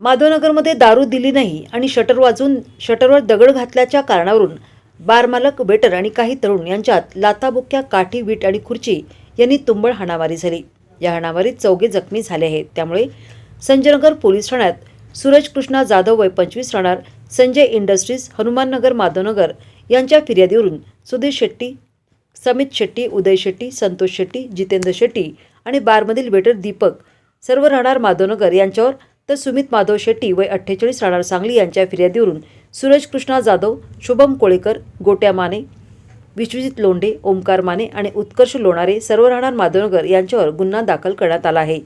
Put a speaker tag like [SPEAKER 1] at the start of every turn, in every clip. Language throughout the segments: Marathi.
[SPEAKER 1] माधवनगरमध्ये दारू दिली नाही आणि शटर वाजून शटरवर दगड घातल्याच्या कारणावरून बारमालक वेटर आणि काही तरुण यांच्यात लाताबुक्या काठी वीट आणि खुर्ची यांनी तुंबळ हाणामारी झाली. या हाणामारीत चौघे जखमी झाले आहेत. त्यामुळे संजयनगर पोलीस ठाण्यात सूरज कृष्णा जाधव वय पंचवीस राहणार संजय इंडस्ट्रीज हनुमाननगर माधवनगर यांच्या फिर्यादीवरून सुधीर शेट्टी समित शेट्टी उदय शेट्टी संतोष शेट्टी जितेंद्र शेट्टी आणि बारमधील वेटर दीपक सर्व राहणार माधवनगर यांच्यावर तर सुमित माधव शेट्टी वय अठ्ठेचाळीस राहणार सांगली यांच्या फिर्यादीवरून सूरज कृष्णा जाधव शुभम कोळेकर गोट्या माने विश्वजित लोंढे ओमकार माने आणि उत्कर्ष लोणारे सर्व राहणार माधवनगर यांच्यावर गुन्हा दाखल करण्यात आला आहे.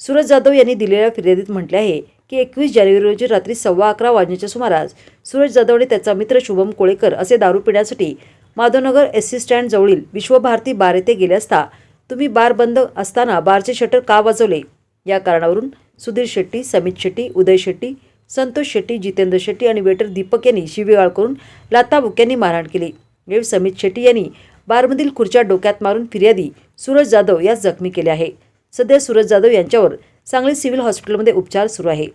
[SPEAKER 1] सूरज जाधव यांनी दिलेल्या फिर्यादीत म्हटले आहे की एकवीस जानेवारी रोजी रात्री सव्वा अकरा वाजण्याच्या सुमारास सूरज जाधव आणि त्याचा मित्र शुभम कोळेकर असे दारू पिण्यासाठी माधवनगर एस सी स्टँड जवळील विश्वभारती बार येथे गेले असता तुम्ही बार बंद असताना बारचे शटर का वाजवले? या कारणावरून सुधीर शेट्टी समित शेट्टी उदय शेट्टी संतोष शेट्टी जितेंद्र शेट्टी आणि वेटर दीपक यांनी शिवीगाळ करून लाताबुक्यांनी मारहाण केली. यावेळी समित शेट्टी यांनी बारमधील खुर्च्या डोक्यात मारून फिर्यादी सूरज जाधव यास जखमी केले आहे. सध्या सूरज जाधव यांच्यावर सांगली सिव्हिल हॉस्पिटलमध्ये उपचार सुरू आहे.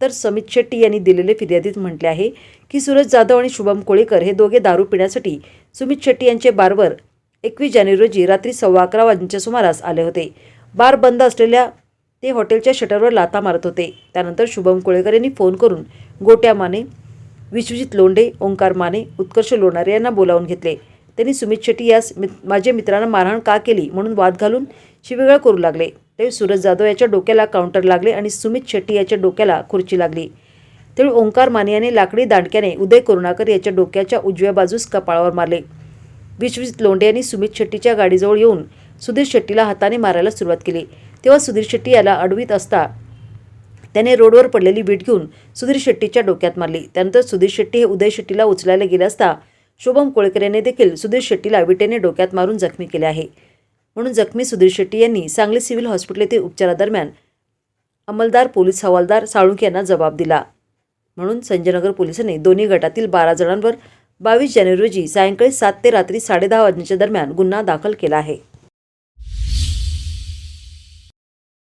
[SPEAKER 1] तर समित शेट्टी यांनी दिलेले फिर्यादीत म्हटले आहे की सूरज जाधव आणि शुभम कोळेकर हे दोघे दारू पिण्यासाठी सुमित शेट्टी यांचे बारवर एकवीस जानेवारी रोजी रात्री सव्वा अकरा वाजेच्या सुमारास आले होते. बार बंद असलेल्या ते हॉटेलच्या शटरवर लाथा मारत होते. त्यानंतर शुभम कोळेकर यांनी फोन करून गोट्या माने विश्वजित लोंढे ओंकार माने उत्कर्ष लोणारे यांना बोलावून घेतले. त्यांनी सुमित शेट्टी यास मित- माझ्या मित्रांना मारहाण का केली म्हणून वाद घालून शिवेगाळ करू लागले. त्यावेळी सूरज जाधव याच्या डोक्याला काउंटर लागले आणि सुमित शेट्टी याच्या डोक्याला खुर्ची लागली. त्यावेळी ओंकार माने याने लाकडी दांडक्याने उदय करुणाकर याच्या डोक्याच्या उजव्या बाजूस कपाळावर मारले. विश्वजित लोंढे यांनी सुमित शेट्टीच्या गाडीजवळ येऊन सुधीर शेट्टीला हाताने मारायला सुरुवात केली. तेव्हा सुधीर शेट्टी याला अडवीत असता त्याने रोडवर पडलेली वीट घेऊन सुधीर शेट्टीच्या डोक्यात मारली. त्यानंतर सुधीर शेट्टी हे उदय शेट्टीला उचलायला गेले असता शुभम कोळकर यांनी देखील सुधीर शेट्टीला विटेने डोक्यात मारून जखमी केले आहे. म्हणून जखमी सुधीर शेट्टी यांनी सांगली सिव्हिल हॉस्पिटल येथे उपचारादरम्यान अंमलदार पोलीस हवालदार साळुंखे यांना जबाब दिला. म्हणून संजयनगर पोलिसांनी दोन्ही गटातील बारा जणांवर बावीस जानेवारी रोजी सायंकाळी सात ते रात्री साडेदहा वाजण्याच्या दरम्यान गुन्हा दाखल केला आहे.